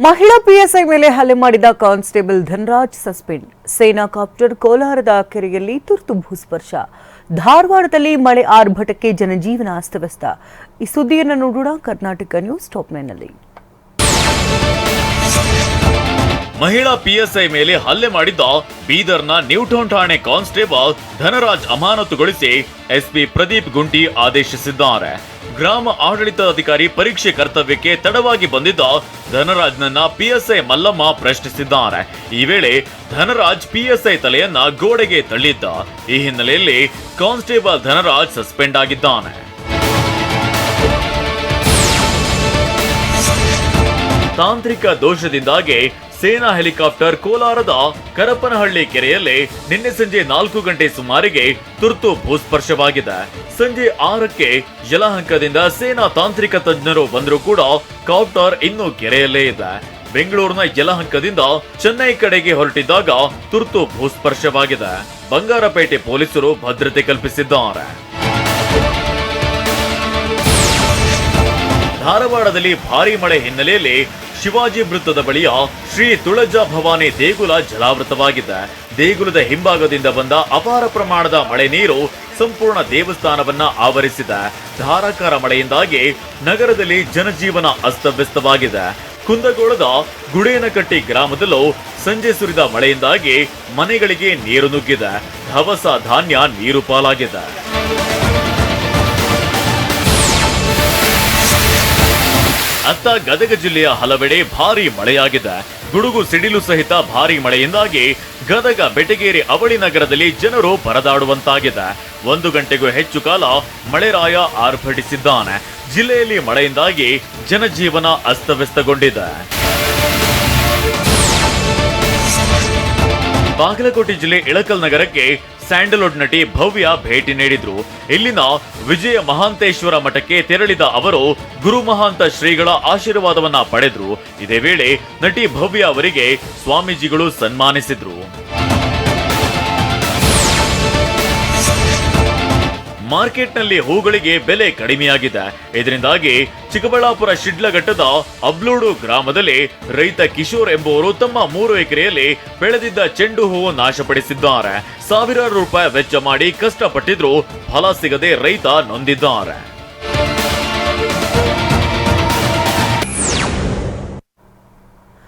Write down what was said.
ಮಹಿಳಾ ಪಿಎಸ್ಐ ಮೇಲೆ ಹಲ್ಲೆ ಮಾಡಿದ ಕಾನ್ಸ್ಟೇಬಲ್ ಧನರಾಜ್ ಸಸ್ಪೆಂಡ್. ಸೇನಾ ಕಾಪ್ಟರ್ ಕೋಲಾರದ ಕೆರೆಯಲ್ಲಿ ತುರ್ತು ಭೂಸ್ಪರ್ಶ. ಧಾರವಾಡದಲ್ಲಿ ಮಳೆ ಆರ್ಭಟಕ್ಕೆ ಜನಜೀವನ ಅಸ್ತವ್ಯಸ್ತ. ಈ ಸುದ್ದಿಯನ್ನು ನೋಡೋಣ ಕರ್ನಾಟಕ ನ್ಯೂಸ್ ಟಾಪ್ ನೈನ್ನಲ್ಲಿ ಮಹಿಳಾ ಪಿಎಸ್ಐ ಮೇಲೆ ಹಲ್ಲೆ ಮಾಡಿದ್ದ ಬೀದರ್ನ ನ್ಯೂಟೌನ್ ಠಾಣೆ ಕಾನ್ಸ್ಟೇಬಲ್ ಧನರಾಜ್ ಅಮಾನತುಗೊಳಿಸಿ ಎಸ್ಪಿ ಪ್ರದೀಪ್ ಗುಂಟಿ ಆದೇಶಿಸಿದ್ದಾರೆ. ಗ್ರಾಮ ಆಡಳಿತಾಧಿಕಾರಿ ಪರೀಕ್ಷೆ ಕರ್ತವ್ಯಕ್ಕೆ ತಡವಾಗಿ ಬಂದಿದ್ದ ಧನರಾಜ್ನನ್ನ ಪಿಎಸ್ಐ ಮಲ್ಲಮ್ಮ ಪ್ರಶ್ನಿಸಿದ್ದಾರೆ. ಈ ವೇಳೆ ಧನರಾಜ್ ಪಿಎಸ್ಐ ತಲೆಯನ್ನ ಗೋಡೆಗೆ ತಳ್ಳಿದ್ದ. ಈ ಹಿನ್ನೆಲೆಯಲ್ಲಿ ಕಾನ್ಸ್ಟೇಬಲ್ ಧನರಾಜ್ ಸಸ್ಪೆಂಡ್ ಆಗಿದ್ದಾನೆ. ತಾಂತ್ರಿಕ ದೋಷದಿಂದಾಗಿ ಸೇನಾ ಹೆಲಿಕಾಪ್ಟರ್ ಕೋಲಾರದ ಕರಪನಹಳ್ಳಿ ಕೆರೆಯಲ್ಲಿ ನಿನ್ನೆ ಸಂಜೆ ನಾಲ್ಕು ಗಂಟೆ ಸುಮಾರಿಗೆ ತುರ್ತು ಭೂಸ್ಪರ್ಶವಾಗಿದೆ. ಸಂಜೆ ಆರಕ್ಕೆ ಯಲಹಂಕದಿಂದ ಸೇನಾ ತಾಂತ್ರಿಕ ತಜ್ಞರು ಬಂದರೂ ಕೂಡ ಕಾಪ್ಟರ್ ಇನ್ನೂ ಕೆರೆಯಲ್ಲೇ ಇದೆ. ಬೆಂಗಳೂರಿನ ಯಲಹಂಕದಿಂದ ಚೆನ್ನೈ ಕಡೆಗೆ ಹೊರಟಿದ್ದಾಗ ತುರ್ತು ಭೂಸ್ಪರ್ಶವಾಗಿದೆ. ಬಂಗಾರಪೇಟೆ ಪೊಲೀಸರು ಭದ್ರತೆ ಕಲ್ಪಿಸಿದ್ದಾರೆ. ಧಾರವಾಡದಲ್ಲಿ ಭಾರಿ ಮಳೆ ಹಿನ್ನೆಲೆಯಲ್ಲಿ ಶಿವಾಜಿ ವೃತ್ತದ ಬಳಿಯ ಶ್ರೀ ತುಳಜಾ ಭವಾನಿ ದೇಗುಲ ಜಲಾವೃತವಾಗಿದೆ. ದೇಗುಲದ ಹಿಂಭಾಗದಿಂದ ಬಂದ ಅಪಾರ ಪ್ರಮಾಣದ ಮಳೆ ನೀರು ಸಂಪೂರ್ಣ ದೇವಸ್ಥಾನವನ್ನ ಆವರಿಸಿದೆ. ಧಾರಾಕಾರ ಮಳೆಯಿಂದಾಗಿ ನಗರದಲ್ಲಿ ಜನಜೀವನ ಅಸ್ತವ್ಯಸ್ತವಾಗಿದೆ. ಕುಂದಗೋಳದ ಗುಡೇನಕಟ್ಟಿ ಗ್ರಾಮದಲ್ಲೂ ಸಂಜೆ ಸುರಿದ ಮಳೆಯಿಂದಾಗಿ ಮನೆಗಳಿಗೆ ನೀರು ನುಗ್ಗಿದೆ. ಧವಸ ಧಾನ್ಯ ನೀರು ಪಾಲಾಗಿದೆ. ಅತ್ತ ಗದಗ ಜಿಲ್ಲೆಯ ಹಲವೆಡೆ ಭಾರಿ ಮಳೆಯಾಗಿದೆ. ಗುಡುಗು ಸಿಡಿಲು ಸಹಿತ ಭಾರಿ ಮಳೆಯಿಂದಾಗಿ ಗದಗ ಬೆಟಗೇರಿ ಅವಳಿ ನಗರದಲ್ಲಿ ಜನರು ಪರದಾಡುವಂತಾಗಿದೆ ಒಂದು ಗಂಟೆಗೂ ಹೆಚ್ಚು ಕಾಲ ಮಳೆರಾಯ ಆರ್ಭಟಿಸಿದ್ದಾನೆ. ಜಿಲ್ಲೆಯಲ್ಲಿ ಮಳೆಯಿಂದಾಗಿ ಜನಜೀವನ ಅಸ್ತವ್ಯಸ್ತಗೊಂಡಿದೆ. ಬಾಗಲಕೋಟೆ ಜಿಲ್ಲೆ ಇಳಕಲ್ ನಗರಕ್ಕೆ ಸ್ಯಾಂಡಲ್ವುಡ್ ನಟಿ ಭವ್ಯ ಭೇಟಿ ನೀಡಿದ್ರು. ಇಲ್ಲಿನ ವಿಜಯ ಮಹಾಂತೇಶ್ವರ ಮಠಕ್ಕೆ ತೆರಳಿದ ಅವರು ಗುರು ಮಹಾಂತ ಶ್ರೀಗಳ ಆಶೀರ್ವಾದವನ್ನ ಪಡೆದ್ರು. ಇದೇ ವೇಳೆ ನಟಿ ಭವ್ಯ ಅವರಿಗೆ ಸ್ವಾಮೀಜಿಗಳು ಸನ್ಮಾನಿಸಿದ್ರು. ಮಾರ್ಕೆಟ್ನಲ್ಲಿ ಹೂಗಳಿಗೆ ಬೆಲೆ ಕಡಿಮೆಯಾಗಿದೆ. ಇದರಿಂದಾಗಿ ಚಿಕ್ಕಬಳ್ಳಾಪುರ ಶಿಡ್ಲಘಟ್ಟದ ಅಬ್ಲೂಡು ಗ್ರಾಮದಲ್ಲಿ ರೈತ ಕಿಶೋರ್ ಎಂಬುವರು ತಮ್ಮ ಮೂರು ಎಕರೆಯಲ್ಲಿ ಬೆಳೆದಿದ್ದ ಚೆಂಡು ಹೂವು ನಾಶಪಡಿಸಿದ್ದಾರೆ. ಸಾವಿರಾರು ರೂಪಾಯಿ ವೆಚ್ಚ ಮಾಡಿ ಕಷ್ಟಪಟ್ಟಿದ್ರು ಫಲ ಸಿಗದೆ ರೈತ ನೊಂದಿದ್ದಾರೆ.